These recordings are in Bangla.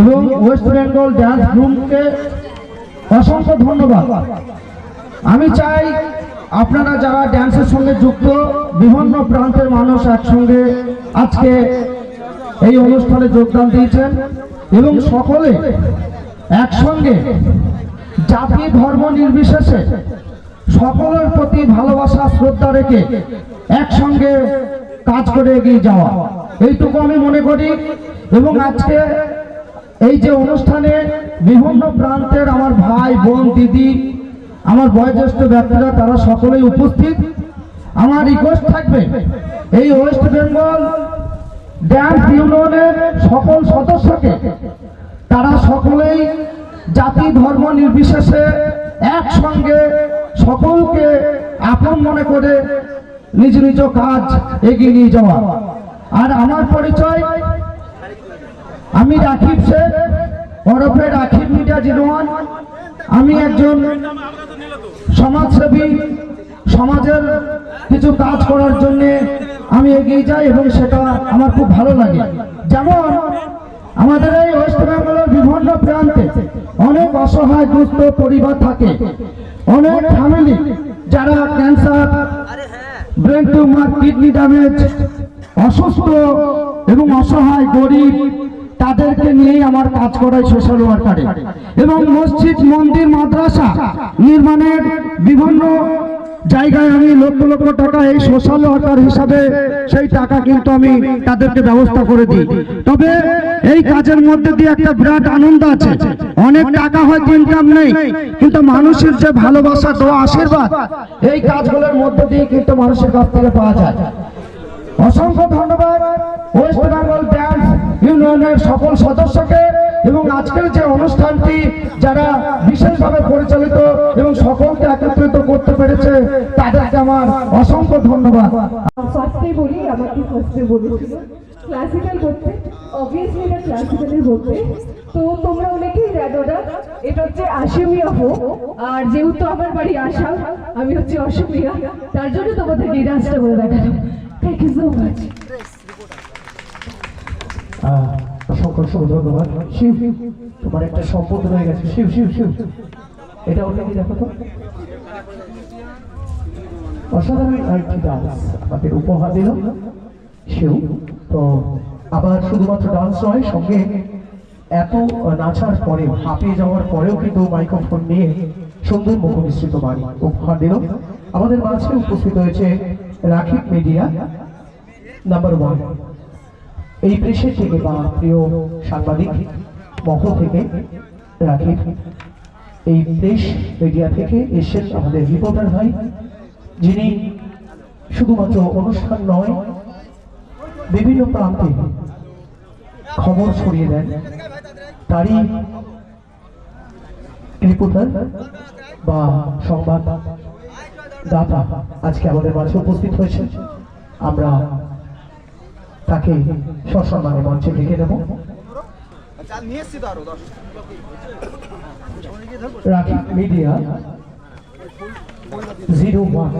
এবং ওয়েস্ট বেঙ্গল ড্যান্স গ্রুপকে অসংখ্য ধন্যবাদ। আমি চাই আপনারা যারা ড্যান্সের সঙ্গে যুক্ত, বিভিন্ন প্রান্তের মানুষ একসঙ্গে আজকে এই অনুষ্ঠানে যোগদান দিয়েছেন এবং সকলে একসঙ্গে জাতি ধর্ম নির্বিশেষে সকলের প্রতি ভালোবাসা, শ্রদ্ধা রেখে একসঙ্গে কাজ করে এগিয়ে যাওয়া। এইটুকু আমি মনে করি এবং আজকে এই যে অনুষ্ঠানে বিভিন্ন প্রান্তের আমার ভাই, বোন, দিদি, আমার বয়োজ্যেষ্ঠ ব্যক্তিরা, তারা সকলেই উপস্থিত। আমার রিকোয়েস্ট থাকবে, এই ওয়েস্ট বেঙ্গল ড্যান্স ইউনিয়নের সকল সদস্যকে, তারা সকলেই জাতি ধর্ম নির্বিশেষে একসঙ্গে সকলকে আপন মনে করে নিজ নিজ কাজ এগিয়ে নিয়ে যাওয়া। আর আমার পরিচয় আমি রাখিব শেখ, ওরফে রাখিব মিডিয়া জিরোয়ান আমি একজন সমাজসেবী, সমাজের কিছু কাজ করার জন্য আমি এগিয়ে যাই এবং সেটা আমার খুব ভালো লাগে। যেমন, আমাদের এই ওয়েস্ট বেঙ্গলের বিভিন্ন প্রান্তে অনেক অসহায় দুস্থ পরিবার থাকে। অনেক ফ্যামিলি যারা cancer brain tumour kidney damage অসুস্থ এবং অসহায়, গরিব তাদেরকে নিয়েই আমার কাজ করাই সোশ্যাল ওয়ার্কারে এবং মসজিদ, মন্দির, মাদ্রাসা নির্মাণের বিভিন্ন জায়গায় আমি লক্ষ লক্ষ টাকা এই সোশ্যাল ওয়ার্কার হিসাবে সেই টাকা কিন্তু আমি তাদেরকে ব্যবস্থা করে দিই। তবে এই কাজের মধ্যে দিয়ে একটা বিরাট আনন্দ আছে। অনেক টাকা হয়তো ইনকাম নেই, কিন্তু মানুষের যে ভালোবাসা, দোয়া, আশীর্বাদ, এই কাজগুলোর মধ্যে দিয়ে কিন্তু মানুষের কাছ থেকে পাওয়া যায়। অসংখ্য ধন্যবাদ, ওয়েস্ট বেঙ্গল ড্যান্স ইউনিয়নের সকল সদস্যকে এবং আজকের যে অনুষ্ঠানটি যারা বিশেষভাবে পরিচালিত এবং সকলকে একত্রিত করতে পেরেছে, তাদেরকে আমার অসংখ্য ধন্যবাদ। বলি ক্লাসিক্যাল করতে অবভিয়াসলি এটা ক্লাসিক্যালে করতে তো তোমরা অনেকেই না, এটা হচ্ছে আসামিয়া হোক, আর যেহেতু আমার বাড়ি আসাম, আমি হচ্ছে অসমিয়া, তার জন্য তোমাদের এই ডান্সটা করে দেখানো থ্যাংক ইউ সো মাচ অসংখ্য ধন্যবাদ। শিব, তোমার একটা সম্পদ রয়ে গেছে। শিব শিব শিব। এটা ওটা কি দেখো তো? অসাধারণ আরেকটি আমাদের উপহার দিল শিব। তো আবার শুধুমাত্র ডান্স নয়, সঙ্গে এত নাচার পরে, হাঁপিয়ে যাওয়ার পরেও কিন্তু মাইক্রোফোন নিয়ে সুন্দর মুখ মিশ্রিত বাণী উপহার দিল। আমাদের মাঝে উপস্থিত হয়েছে রাখিব মিডিয়া নাম্বার ওয়ান এই প্রেসের থেকে বা প্রিয় সাংবাদিক মহল থেকে রাখি। এই প্রেস মিডিয়া থেকে এসেছেন আমাদের রিপোর্টার ভাই, যিনি শুধুমাত্র অনুষ্ঠান নয়, বিভিন্ন প্রান্তে খবর ছড়িয়ে দেন। তারই রিপোর্টার বা সংবাদ দাতা আজকে আমাদের মাঝে উপস্থিত হয়েছে আমরা তাকে সসম্মানে মঞ্চে ডেকে নেব। রাখি মিডিয়া জিরো ওয়ান।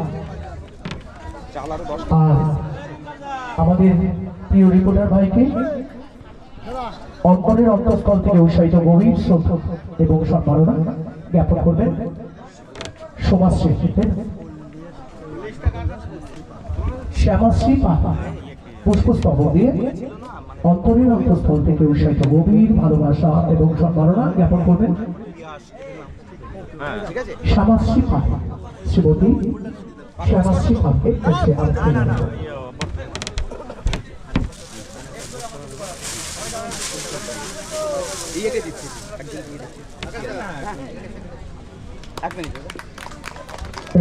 আরও আমাদের প্রিয় রিপোর্টার ভাইকে অন্তরের অন্তঃস্থল থেকে উৎসাহিত গভীর শ্রদ্ধা এবং সম্মাননা জ্ঞাপন করবেন সমাজশ্রী শ্যামাশ্রী পাতা পুষ্পস্তবক দিয়ে অন্তরের থেকে উৎসাহিত গভীর ভালোবাসা এবং সম্মাননা জ্ঞাপন করবেন।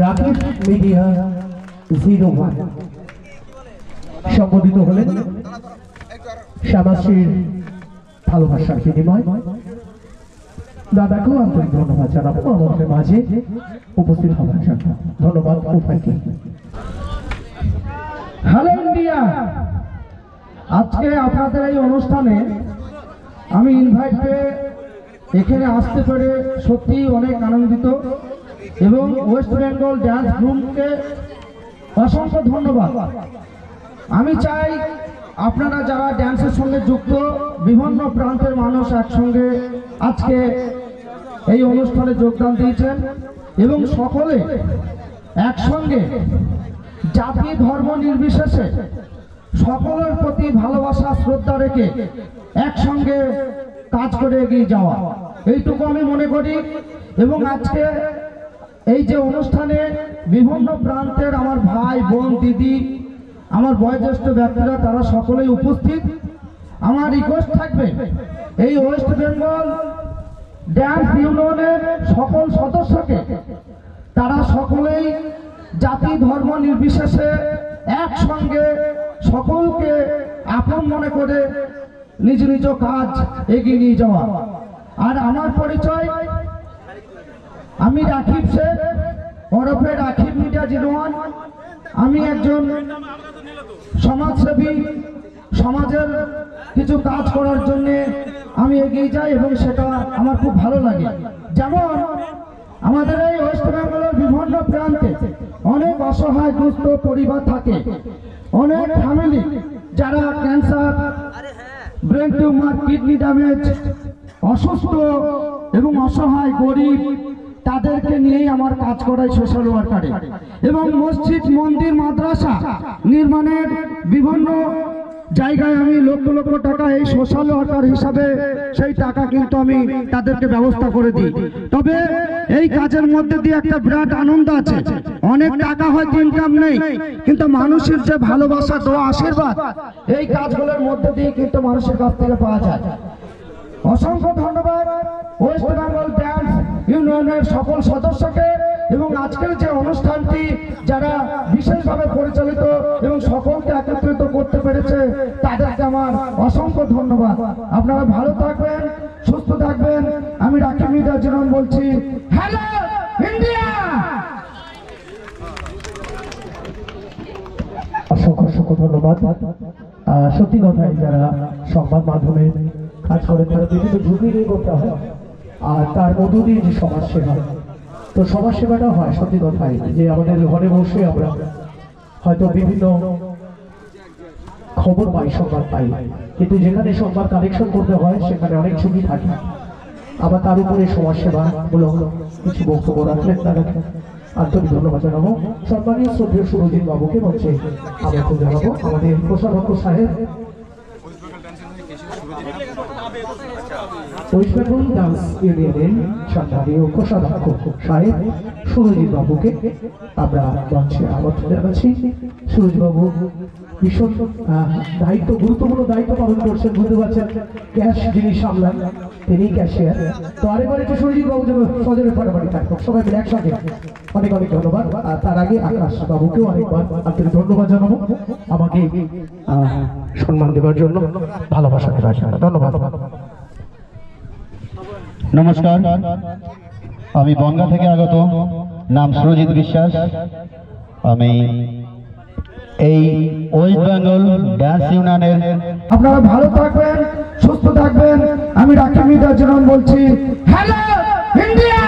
Rakesh media zero one. সম্বোধিত হলেন শ্যামাশ্রীর ভালোবাসার বিনিময়। দাদাকেও আন্তরিক ধন্যবাদ জানাব। আমাদের মাঝে উপস্থিত হওয়ার জন্য ধন্যবাদ হ্যালো, ইন্ডিয়া। আজকে আপনাদের এই অনুষ্ঠানে আমি ইনভাইট পেয়ে এখানে আসতে পেরে সত্যি অনেক আনন্দিত এবং ওয়েস্ট বেঙ্গল ড্যান্স গ্রুপকে অসংখ্য ধন্যবাদ। আমি চাই আপনারা যারা ড্যান্সের সঙ্গে যুক্ত, বিভিন্ন প্রান্তের মানুষ একসঙ্গে আজকে এই অনুষ্ঠানে যোগদান দিয়েছেন এবং সকলে একসঙ্গে জাতি ধর্ম নির্বিশেষে সকলের প্রতি ভালোবাসা, শ্রদ্ধা রেখে একসঙ্গে কাজ করে এগিয়ে যাওয়া। এইটুকু আমি মনে করি এবং আজকে এই যে অনুষ্ঠানে বিভিন্ন প্রান্তের আমার ভাই, বোন, দিদি আমার বয়োজ্যেষ্ঠ ব্যক্তিরা, তারা সকলেই উপস্থিত। আমার রিকোয়েস্ট থাকবে, এই ওয়েস্ট বেঙ্গল ড্যান্স ইউনিয়নের সকল সদস্যকে, তারা সকলেই জাতি, ধর্ম নির্বিশেষে একসঙ্গে সকলকে আপন মনে করে নিজ নিজ কাজ এগিয়ে নিয়ে যাওয়া। আর আমার পরিচয়, আমি রাখিব শেখ, ওরফে রাখিব মিডিয়া জিরোয়ান আমি একজন সমাজসেবী, সমাজের কিছু কাজ করার জন্য আমি এগিয়ে যাই এবং সেটা আমার খুব ভালো লাগে। যেমন আমাদের এই ওয়েস্ট বেঙ্গলের বিভিন্ন প্রান্তে অনেক অসহায়, দুস্থ পরিবার থাকে। অনেক ফ্যামিলি যারা cancer brain tumour kidney damage অসুস্থ এবং অসহায়, গরিব তাদেরকে নিয়েই আমার কাজ করাই সোশ্যাল ওয়ার্কারে এবং মসজিদ, মন্দির, মাদ্রাসা নির্মাণের বিভিন্ন জায়গায় আমি লক্ষ লক্ষ টাকা এই সোশ্যাল ওয়ার্কার হিসাবে সেই টাকা কিন্তু আমি তাদেরকে ব্যবস্থা করে দিই। তবে এই কাজের মধ্যে দিয়ে একটা বিরাট আনন্দ আছে। অনেক টাকা হয়তো ইনকাম নেই, কিন্তু মানুষের যে ভালোবাসা, দোয়া, আশীর্বাদ, এই কাজগুলোর মধ্যে দিয়ে কিন্তু মানুষের কাছ থেকে পাওয়া যায়। অসংখ্য ধন্যবাদ, ওয়েস্ট বেঙ্গল ড্যান্স ইউনিয়নের সকল সদস্যকে এবং আজকের যে অনুষ্ঠানটি যারা বিশেষভাবে পরিচালিত এবং সকলকে একত্রিত করতে পেরেছে, তাদেরকে আমার অসংখ্য ধন্যবাদ। আপনারা ভালো থাকবেন, সুস্থ থাকবেন। আমি রাখি মিডিয়া জীবন বলছি, হ্যালো, ইন্ডিয়া! অসংখ্য অসংখ্য ধন্যবাদ। সত্যি কথাই যারা সংবাদ মাধ্যমে কাজ করে তারা বিভিন্ন ঝুঁকি নিয়ে করতে হয়। আর তার মধ্য দিয়ে যে সমাজ সেবা তো সমাজ সেবাটা হয়, সত্যি কথাই যে আমাদের ঘরে বসে আমরা হয়তো বিভিন্ন খবর পাই, সংবাদ পাই। কিন্তু যেখানে সংবাদ কালেকশন করতে হয়, সেখানে অনেক ঝুঁকি থাকে। আবার তার উপরে সমাজ সেবা মূলক কিছু বক্তব্য রাখলেন তাদেরকে আন্তরিক ধন্যবাদ জানাব। সম্মানীয় শ্রদ্ধেয় সুরজিৎ বাবুকে বলছে আমরা জানাব। আমাদের কোষাধ্যক্ষ সাহেব বেঙ্গল ডান্স ইউনিয়নের কোষাধ্যক্ষ সাহেব সুরজিৎ বাবুকে আমরা মঞ্চে আমন্ত্রণ জানাচ্ছি। ভীষণ দায়িত্ব, গুরুত্বপূর্ণ দায়িত্ব পালন করছেন বুঝতে পারছেন ক্যাশ যিনি সামলান তিনি ক্যাশিয়ার তো আরেকবার একটু সুরজিৎ বাবু যেন সজনে ফাটাফাটি থাকব। সবাই মিলে একসঙ্গে। অনেক অনেক ধন্যবাদ। আর তার আগে আকাশ বাবুকেও অনেকবার আপনাকে ধন্যবাদ জানাব। আমাকে সম্মান দেওয়ার জন্য, ভালোবাসা দেওয়ার জন্য। ধন্যবাদ। নমস্কার। আমি বনগা থেকে আগত, নাম সুরজিৎ বিশ্বাস। আমি এই ওয়েস্ট বেঙ্গল ড্যান্স ইউনিয়নের আপনারা ভালো থাকবেন, সুস্থ থাকবেন। আমি রাখি মিদার বলছি হ্যালো ইন্ডিয়া